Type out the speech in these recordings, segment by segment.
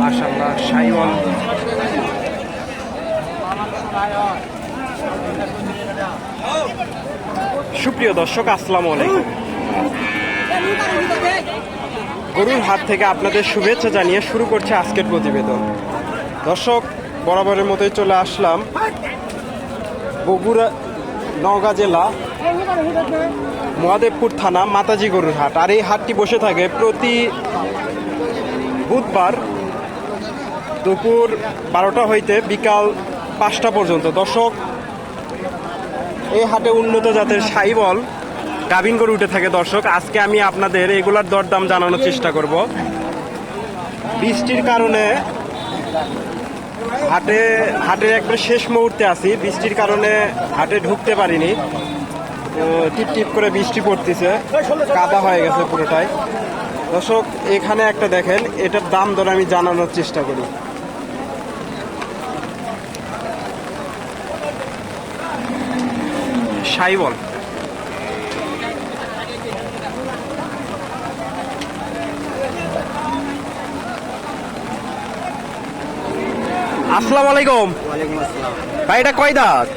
মাশাল্লাহ সুপ্রিয় দর্শক, আসসালামু আলাইকুম। গরুর হাট থেকে আপনাদের শুভেচ্ছা জানিয়ে শুরু করছে আজকের প্রতিবেদন। দর্শক, বরাবরের মতোই চলে আসলাম বগুড়া, নওগাঁ জেলা, মহাদেবপুর থানা, মাতাজি গরুর হাট। আর এই হাটটি বসে থাকে প্রতি বুধবার দুপুর বারোটা হইতে বিকাল পাঁচটা পর্যন্ত। দর্শক এই হাটে উন্নত জাতের সাইবল গাভিন গরু উঠে থাকে। দর্শক, আজকে আমি আপনাদের এগুলার দরদাম জানানোর চেষ্টা করব। বৃষ্টির কারণে হাটে, হাটের একবার শেষ মুহূর্তে আছি। বৃষ্টির কারণে হাটে ঢুকতে পারিনি। টিপ টিপ করে বৃষ্টি পড়তেছে। কাদা হয়ে গেছে পুরোটাই। দর্শক এখানে একটা দেখেন এটার দাম দর আমি জানানোর চেষ্টা করি। সাইবল। আসসালামু আলাইকুম। ওয়ালাইকুম ভাই এটা কয় দাঁত?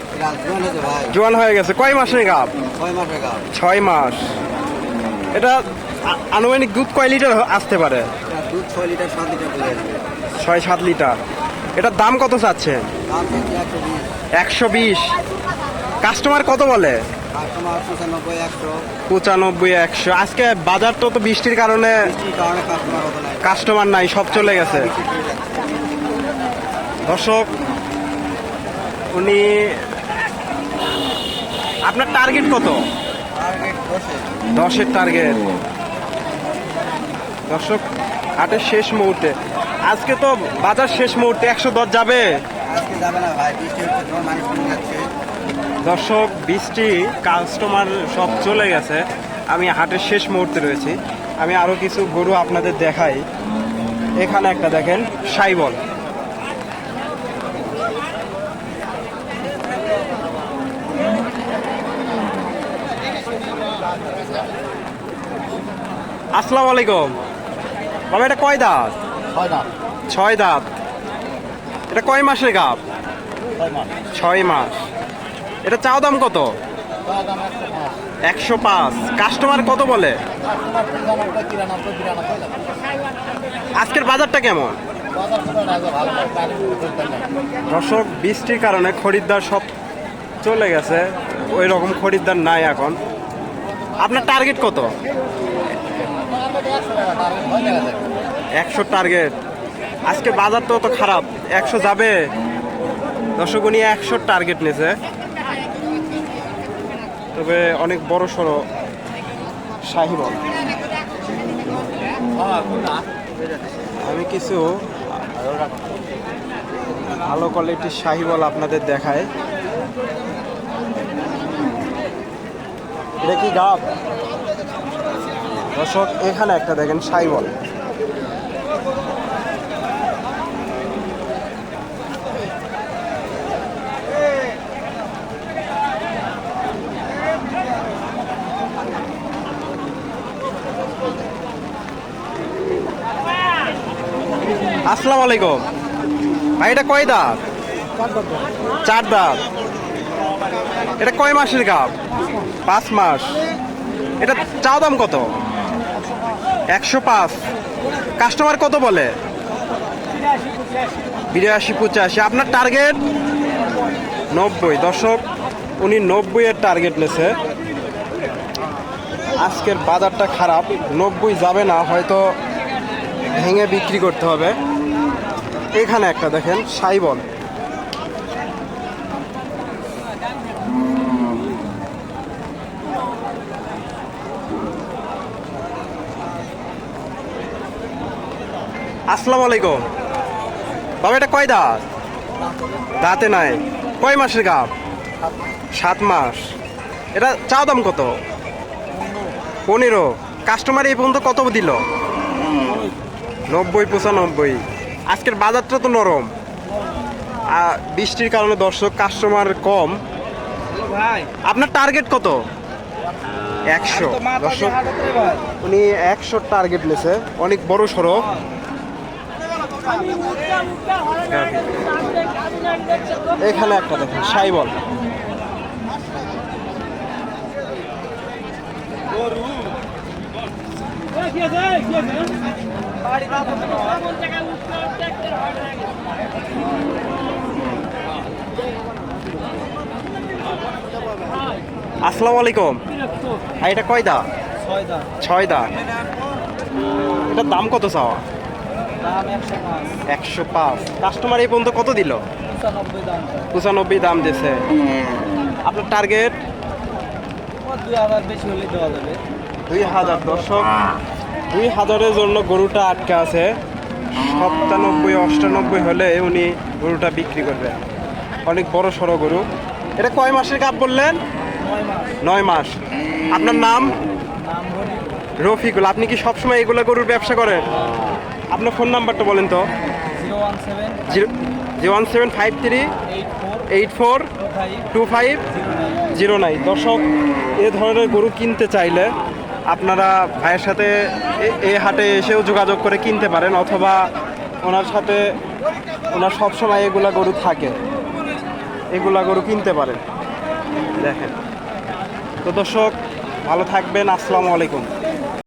জোয়ান হয়ে গেছে কয় মাসের গাব? ছয় মাস ছয় মাস। এটা আনুমানিক দুধ কয় লিটার আসতে পারে? দুধ ছয় লিটার সাত লিটার করে আসবে। ছয় সাত লিটার। এটার দাম কত চাচ্ছেন হচ্ছে একশো বিশ। কাস্টমার কত বলে? পঁচানব্বই একশো। আজকে বাজার তো তো বৃষ্টির কারণে কাস্টমার নাই। সব চলে গেছে। দর্শক উনি আপনার টার্গেট কত? দশের। টার্গেট দর্শক হাটের শেষ মুহূর্তে। আজকে তো বাজার শেষ মুহূর্তে একশো দশ যাবে। দর্শক বৃষ্টি কাস্টমার সব চলে গেছে। আমি হাটের শেষ মুহূর্তে রয়েছি। আমি আরও কিছু গরু আপনাদের দেখাই। এখানে একটা দেখেন সাইবল। আসসালামু আলাইকুম। বাবা এটা কয় দাঁত? ছয় দাঁত। এটা কয় মাসের গাপ ছয় মাস। এটা চাও দাম কত? একশো পাঁচ। কাস্টমার কত বলে? আজকের বাজারটা কেমন? দর্শক বৃষ্টির কারণে খরিদ্দার সব চলে গেছে। ওই রকম খরিদ্দার নাই এখন। আপনার টার্গেট কত? একশো টার্গেট আজকে বাজার তো অত খারাপ, একশো যাবে। দর্শক উনি একশো টার্গেট নিয়েছে তবে অনেক বড় সড়ো সাহিবল আমি কিছু ভালো কোয়ালিটির শাহিওয়াল আপনাদের দেখায় এটা কি গাব? দর্শক, এখানে একটা দেখেন শাহিওয়াল আসসালামু আলাইকুম। ভাই, এটা কয় দাঁত? চার দাঁত। এটা কয় মাসের গাব? পাঁচ মাস। এটা চা দাম কত? একশো পাঁচ। কাস্টমার কত বলে? বিরাশি পঁচাশি। আপনার টার্গেট নব্বই। দর্শক, উনি নব্বই এর টার্গেট নেছে। আজকের বাজারটা খারাপ। নব্বই যাবে না, হয়তো ভেঙে বিক্রি করতে হবে। এখানে একটা দেখেন, সাইবল। আসসালামু আলাইকুম। বাবা, এটা কয় দাঁত? দাঁতে নাই। কয় মাসের গাপ? সাত মাস। এটা চা দাম কত? পনেরো। কাস্টমার এই পর্যন্ত কত দিল? নব্বই, পঁচানব্বই। আজকের বাজারটা তো নরম। আর বৃষ্টির কারণে দর্শক, কাস্টমার কম। আপনার টার্গেট কত? একশো। দর্শক, উনি একশো টার্গেট নিয়েছে। অনেক বড় সড়ো এখানে একটা দেখেন সাইবল। আসসালামু আলাইকুম। এটা কয় দা ছয়টা ছয় দা এটার দাম কত চাওয়া একশো পাঁচ। কাস্টমার এই পর্যন্ত কত দিল? পঁচানব্বই দাম দিছে। আপনার টার্গেট দুই হাজার দর্শক। দুই হাজারের জন্য গরুটা আটকে আছে। সপ্তানব্বই অষ্টানব্বই হলে উনি গরুটা বিক্রি করবে অনেক বড় সড়ো গরু। এটা কয় মাসের কাপ বললেন? নয় মাস। আপনার নাম? নাম রফিকুল। আপনি কি সবসময় এগুলো গরুর ব্যবসা করেন? আপনার ফোন নাম্বারটা বলেন তো। Zero one seven five three eight four two five zero nine. দর্শক এ ধরনের গরু কিনতে চাইলে আপনারা ভাইয়ের সাথে এ- এই হাটে এসেও যোগাযোগ করে কিনতে পারেন অথবা ওনার সাথে ওনার সবসময় এগুলা গরু থাকে। এগুলা গরু কিনতে পারেন। দেখেন। তো দর্শক ভালো থাকবেন। আসসালামু আলাইকুম।